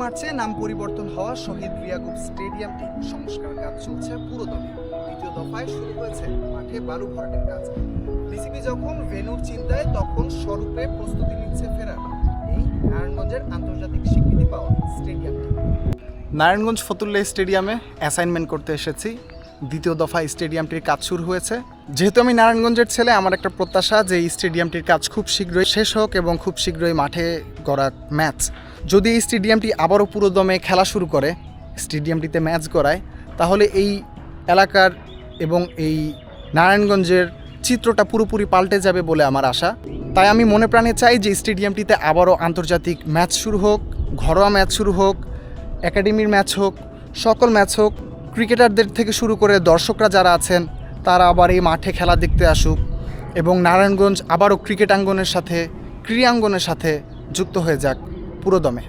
মার্চে নাম পরিবর্তন হওয়া শহীদ রিয়াকুব স্টেডিয়ামটি সংস্কার কাজ চলছে পুরোদমে। দ্বিতীয় দফায় শুরু হয়েছে মাঠে বালু ভরাটের কাজ। বিসিবি যখন ভেন্যুর চিন্তায়, তখন স্বরূপে প্রস্তুতি নিচ্ছে ফেরার। এই নারায়ণগঞ্জের আন্তর্জাতিক স্বীকৃতি পাওয়া স্টেডিয়ামটি। নারায়ণগঞ্জ ফতুল্লা স্টেডিয়ামে অ্যাসাইনমেন্ট করতে এসেছি। দ্বিতীয় দফায় স্টেডিয়ামটির কাজ শুরু হয়েছে। যেহেতু আমি নারায়ণগঞ্জের ছেলে, আমার একটা প্রত্যাশা যে এই স্টেডিয়ামটির কাজ খুব শীঘ্রই শেষ হোক এবং খুব শীঘ্রই মাঠে গড়া ম্যাচ। যদি এই স্টেডিয়ামটি আবারও পুরোদমে খেলা শুরু করে, স্টেডিয়ামটিতে ম্যাচ গড়ায়, তাহলে এই এলাকার এবং এই নারায়ণগঞ্জের চিত্রটা পুরোপুরি পাল্টে যাবে বলে আমার আশা। তাই আমি মনে প্রাণে চাই যে স্টেডিয়ামটিতে আবারও আন্তর্জাতিক ম্যাচ শুরু হোক, ঘরোয়া ম্যাচ শুরু হোক, একাডেমির ম্যাচ হোক, সকল ম্যাচ হোক, ক্রিকেটারদের থেকে শুরু করে দর্শকরা যারা আছেন তারা আবার এই মাঠে খেলা দেখতে আসুক এবং নারায়ণগঞ্জ আবারও ক্রিকেট আঙ্গনের সাথে, ক্রীড়াঙ্গনের সাথে যুক্ত হয়ে যাক পুরোদমে।